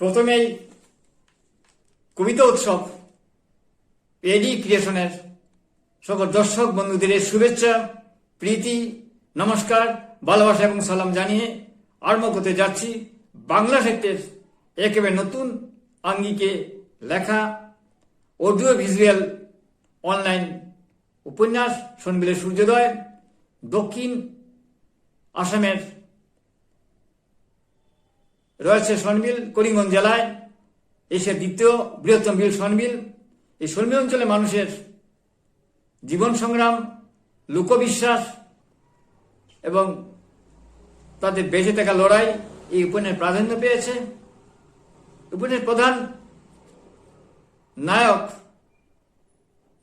প্রথমেই কবিতা উৎসব এডি ক্রিয়েশনের সকল দর্শক বন্ধুদের শুভেচ্ছা, প্রীতি, নমস্কার, ভালোবাসা এবং সালাম জানিয়ে আরম্ভ করতে যাচ্ছি বাংলা সাহিত্যের একেবারে নতুন আঙ্গিকে লেখা অডিও ভিজুয়াল অনলাইন উপন্যাস সনবিলের সূর্যোদয়, দক্ষিণ আসামের রয়েছে সনবিল করিমগঞ্জ জেলায় এশিয়ার দ্বিতীয় বৃহত্তম বিল সনবিল এই সনবিল অঞ্চলে মানুষের জীবন সংগ্রাম, লোকবিশ্বাস এবং তাদের বেঁচে থাকা লড়াই এই উপন্যাস প্রাধান্য পেয়েছে। উপন্যাসের প্রধান নায়ক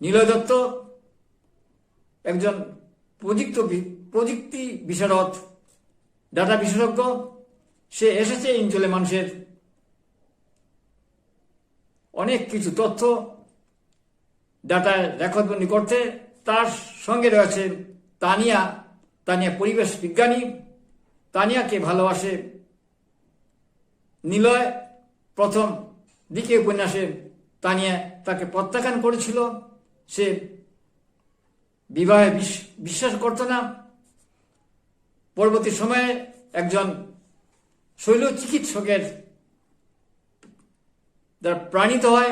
নীলয় দত্ত, একজন প্রযুক্ত প্রযুক্তি বিশারদ ডাটা বিশেষজ্ঞ সে এসেছে, এই অঞ্চলে মানুষের অনেক কিছু তথ্য ডাটায় রেকর্ডবন্দি করতে, তার সঙ্গে রয়েছে তানিয়া তানিয়া পরিবেশ বিজ্ঞানী। তানিয়াকে ভালোবাসে নিলয়। প্রথম দিকে উপন্যাসে তানিয়া তাকে প্রত্যাখ্যান করেছিল। সে বিবাহে বিশ্বাস করত না। পরবর্তী সময়ে একজন শৈল চিকিৎসকের দ্বারা প্রাণিত হয়,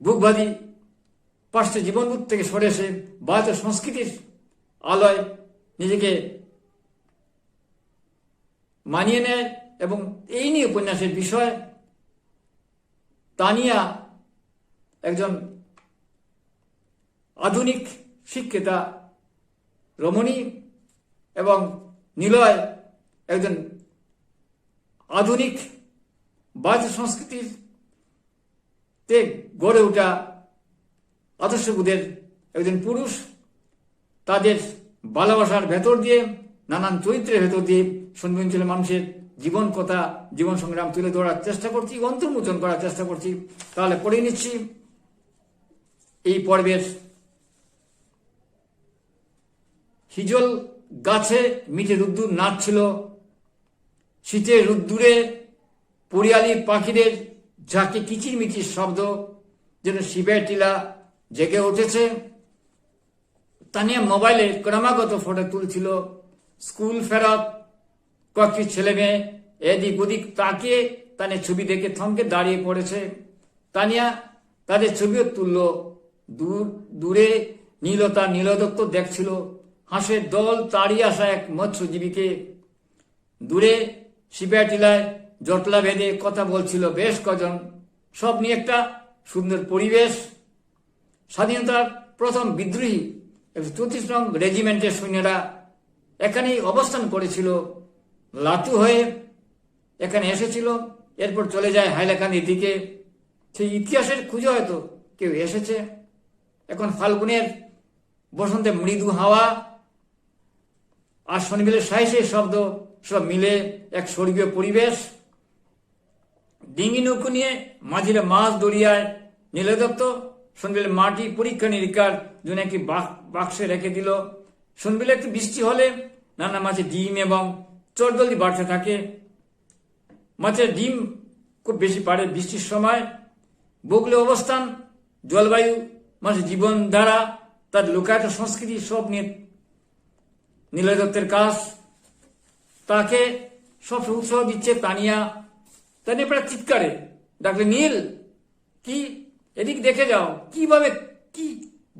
বুকবাদী, পার্শ্ব জীবনবোধ থেকে সরে এসে ভারতীয় সংস্কৃতির আলোয় নিজেকে মানিয়ে নেয় এবং এই নিয়ে উপন্যাসের বিষয়, তানিয়া একজন আধুনিক শিক্ষিতা, রমণী এবং নিলয় একজন আধুনিক বাজ সংস্কৃতির তে গড়ে ওঠা আদর্শবোধের একজন পুরুষ তাদের ভালোবাসার ভেতর দিয়ে, নানান চরিত্রের ভেতর দিয়ে সন্ধি অঞ্চলের মানুষের জীবন কথা, জীবন সংগ্রাম তুলে ধরার চেষ্টা করছি, অন্তর্মোচন করার চেষ্টা করছি। তাহলে পড়ে নিচ্ছি এই পর্বের। হিজল গাছে মিঠে রুদ্দুর নাচছিল শীতে রুদ্দুরে পরিয়ালি পাখিদের ঝাঁকে কিচির মিচির শব্দ যেন শিবের টিলা জেগে উঠেছে। তানিয়া মোবাইলে ক্রমাগত ফটো তুলছিল স্কুল ফেরত। কয়েকটি ছেলে মেয়ে এদিক ওদিক তাকিয়ে তানে ছবি দেখে থমকে দাঁড়িয়ে পড়েছে। তানিয়া তাদের ছবিও তুলল। দূর, দূরে নীলতা নীলদত্ত দেখছিল হাঁসের দল তাড়িয়ে আসা এক মৎস্যজীবীকে। দূরে শিপা টিলায় জটলা বেঁধে কথা বলছিল বেশ কজন। সব নিয়ে একটা সুন্দর পরিবেশ। স্বাধীনতার প্রথম বিদ্রোহী চৌত্রিশ নং রেজিমেন্টের সৈন্যরা এখানেই অবস্থান করেছিল। লাতু হয়ে এখানে এসেছিল। এরপর চলে যায় হাইলাকান্দির দিকে। সেই ইতিহাসের খুঁজে হয়তো কেউ এসেছে। এখন ফাল্গুনের বসন্তে মৃদু হাওয়া আর শনিবেলের সাইসের শব্দ সব মিলে এক স্বর্গীয় পরিবেশ। ডিঙ্গি নৌকো নিয়ে মাঝিরা মাছ দরিয়ায় নীলদত্ত সন্ধ্যের মাটি পরীক্ষা নিরীক্ষার জন্য একটি বাক্সে রেখে দিল। সন্ধ্যেলে একটু বৃষ্টি হলে নানা মাছের ডিম এবং চটজলদি বাড়তে থাকে। মাছের ডিম খুব বেশি পারে বৃষ্টির সময়। বগলে অবস্থান, জলবায়ু, মাছের জীবনধারা, তার লোকায়ত সংস্কৃতি সব নিয়ে নীলয় দত্তের কাজ। তাকে সব উৎসাহ দিচ্ছে তানিয়া। তানিয়া প্রায় চিৎকারে, ডাকলে, নীল, কি? এদিক দেখে যাও। কীভাবে, কি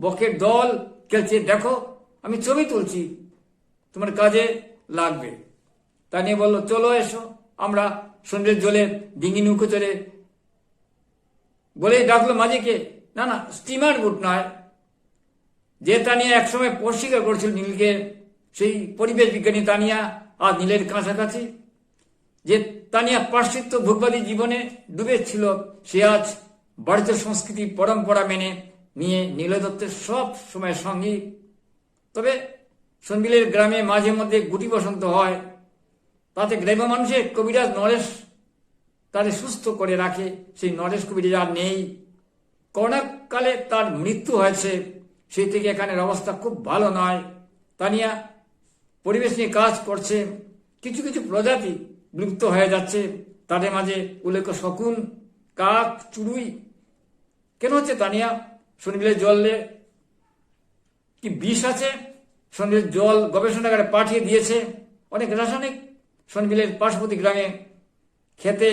বকের দল খেলছে? দেখো, আমি ছবি তুলছি। তোমার কাজে লাগবে। তা নিয়ে বলল, চলো এসো, আমরা সন্ধ্যের জলে ডিঙ্গি নৌকো চলে বলে ডাকলো মাঝিকে, না না স্টিমার বুট নয়। যে তানিয়া একসময় পরিষ্কার করেছিল নীলকে, সেই পরিবেশ বিজ্ঞানী তানিয়া আর নীলের কাছাকাছি। যে তানিয়া পাশ্চাত্য ভোগবাদী জীবনে ডুবে ছিল সে আজ ভারতীয় সংস্কৃতি পরম্পরা মেনে নিয়ে নীলদত্তের সব সময় সঙ্গী। তবে সন্দিলের গ্রামে মাঝে মধ্যে গুটি বসন্ত হয়। তাতে গ্রাম্য মানুষের কবিরাজ নরেশ তাদের সুস্থ করে রাখে। সেই নরেশ কবিরাজ আর নেই। করোনাকালে তার মৃত্যু হয়েছে। সেই থেকে এখানের অবস্থা খুব ভালো নয়। তানিয়া পরিবেশ নিয়ে কাজ করছে, কিছু কিছু প্রজাতি বিলুপ্ত হয়ে যাচ্ছে। তাদের মাঝে উল্লেখ্য শকুন, কাক, চুড়ুই। কেন হচ্ছে তানিয়া শনিবিলের জলে কি বিষ আছে? শনিবিলের জল গবেষণাগারে পাঠিয়ে দিয়েছে। অনেক রাসায়নিক শনিবিলের পার্শ্ববর্তী গ্রামে খেতে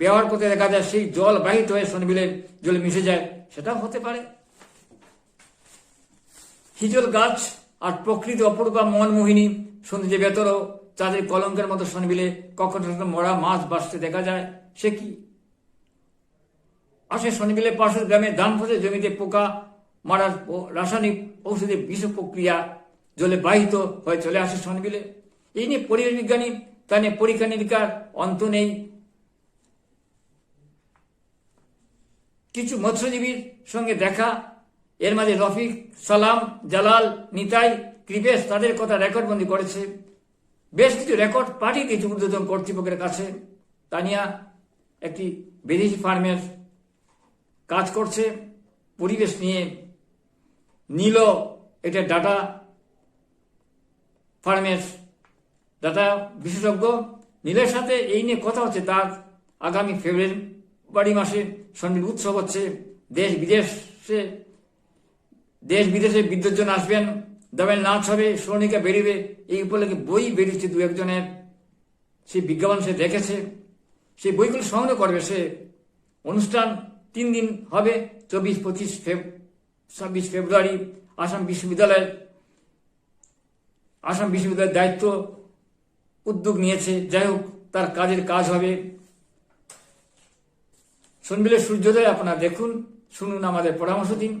ব্যবহার করতে দেখা যায়, সেই জল বাহিত হয়ে শনিবিলের জলে মিশে যায়। সেটাও হতে পারে। হিজল গাছ আর প্রকৃতি অপরূপা মনমোহিনী। সন্ধ্যে ভেতরও চাঁদের কলঙ্কের মতো শনিবিলে কখনো মরা মাছ বাঁচতে দেখা যায়, সে কি? আসে শনিবিলে পাশের গ্রামে ধান ফসে জমিতে পোকা, মারার রাসায়নিক ঔষধের বিষ প্রক্রিয়া জলে বাহিত হয়ে চলে আসে শনিবিলে এই নিয়ে পরিবেশ বিজ্ঞানী, তা নিয়ে পরীক্ষা নিরীক্ষার অন্ত নেই। কিছু মৎস্যজীবীর সঙ্গে দেখা এর মাঝে রফিক, সালাম, জালাল, নিতাই, কৃপেশ তাদের কথা রেকর্ডবন্দি করেছে। বেশ কিছু রেকর্ড পাঠিয়ে দিয়েছে ঊর্ধ্বতন কর্তৃপক্ষের কাছে। তানিয়া একটি বিদেশি ফার্মের কাজ করছে। পরিবেশ নিয়ে নীল এটা ডাটা ফার্মের ডাটা বিশেষজ্ঞ। নীলের সাথে এই নিয়ে কথা হচ্ছে, তার আগামী ফেব্রুয়ারি মাসে সন্মিল উৎসব হচ্ছে। দেশ বিদেশে দেশ বিদেশে বিদ্যুৎজন আসবেন দামের নাচ হবে শ্রমিকা বেরিবে, এই উপলক্ষে বই বেরিয়েছে দু একজনের। সেই বিজ্ঞাপন সে দেখেছে, সেই বইগুলো সংগ্রহ করবে সে। অনুষ্ঠান তিন দিন হবে, চব্বিশ, পঁচিশ ফেব ছাব্বিশ ফেব্রুয়ারি, আসাম বিশ্ববিদ্যালয়ের আসাম বিশ্ববিদ্যালয়ের দায়িত্ব উদ্যোগ নিয়েছে। যাই হোক, তার কাজের কাজ হবে। সন্বিলের সূর্যোদয় আপনারা দেখুন, শুনুন আমাদের পরামর্শ দিন।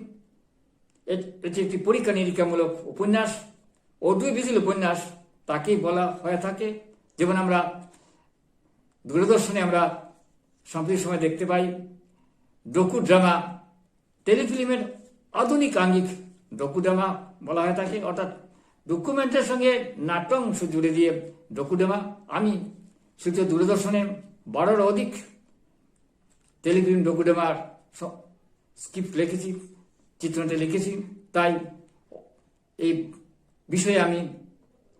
এটি একটি পরীক্ষা নিরীক্ষামূলক উপন্যাস। অডিও ভিজুয়াল উপন্যাস, তাকেই বলা হয়ে থাকে। যেমন আমরা দূরদর্শনে আমরা সম্প্রতি সময় দেখতে পাই ডকু ড্রামা টেলিফিল্মের আধুনিক আঙ্গিক ডকু ড্রামা বলা হয়ে থাকে। অর্থাৎ ডকুমেন্টের সঙ্গে নাট্য অংশ জুড়ে দিয়ে ডকু ড্রামা আমি শুধু দূরদর্শনে বারোর অধিক টেলিফিল্ম ডকু ড্রামার স্ক্রিপ্ট লিখেছি। চিত্রনাট্য লিখেছি। তাই এই বিষয়ে আমি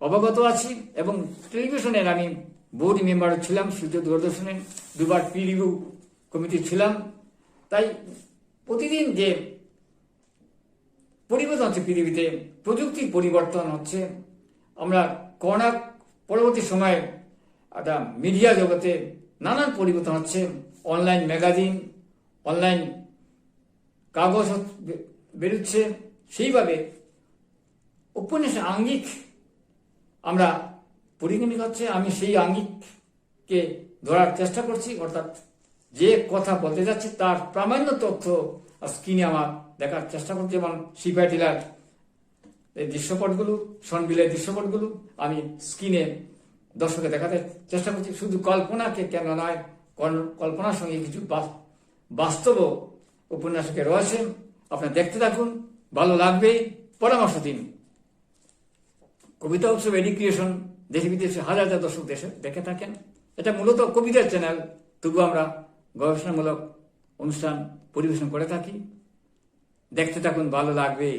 অবগত আছি এবং টেলিভিশনের আমি বোর্ড মেম্বার ছিলাম সূর্য দূরদর্শনের দুবার পি রিভিউ কমিটি ছিলাম। তাই প্রতিদিন যে পরিবর্তন হচ্ছে পৃথিবীতে প্রযুক্তির পরিবর্তন হচ্ছে। আমরা করোনা পরবর্তী সময়ে একটা মিডিয়া জগতে নানান পরিবর্তন হচ্ছে। অনলাইন ম্যাগাজিন অনলাইন কাগজ বেরোচ্ছে সেইভাবে উপন্যাসের আঙ্গিক আমরা পরিগণিত হচ্ছে, আমি সেই আঙ্গিককে ধরার চেষ্টা করছি, অর্থাৎ যে কথা বলতে যাচ্ছি তার প্রামাণ্য তথ্য স্ক্রিনে আমার দেখার চেষ্টা করছি যেমন সিপাই টিলার এই দৃশ্যপটগুলো, সনবিলের দৃশ্যপটগুলো আমি স্ক্রিনে দর্শকে দেখাতে চেষ্টা করছি। শুধু কল্পনাকে কেন নয় কল্পনার সঙ্গে কিছু বাস- বাস্তব উপন্যাসকে রয়েছে আপনার দেখতে থাকুন, ভালো লাগবে। পরামর্শ দিন। কবিতা উৎসব এডুকেশন দেশে বিদেশে হাজার হাজার দর্শক দেশে দেখে থাকেন। এটা মূলত কবিতার চ্যানেল তবু আমরা গবেষণামূলক অনুষ্ঠান পরিবেশন করে থাকি। দেখতে থাকুন, ভালো লাগবে।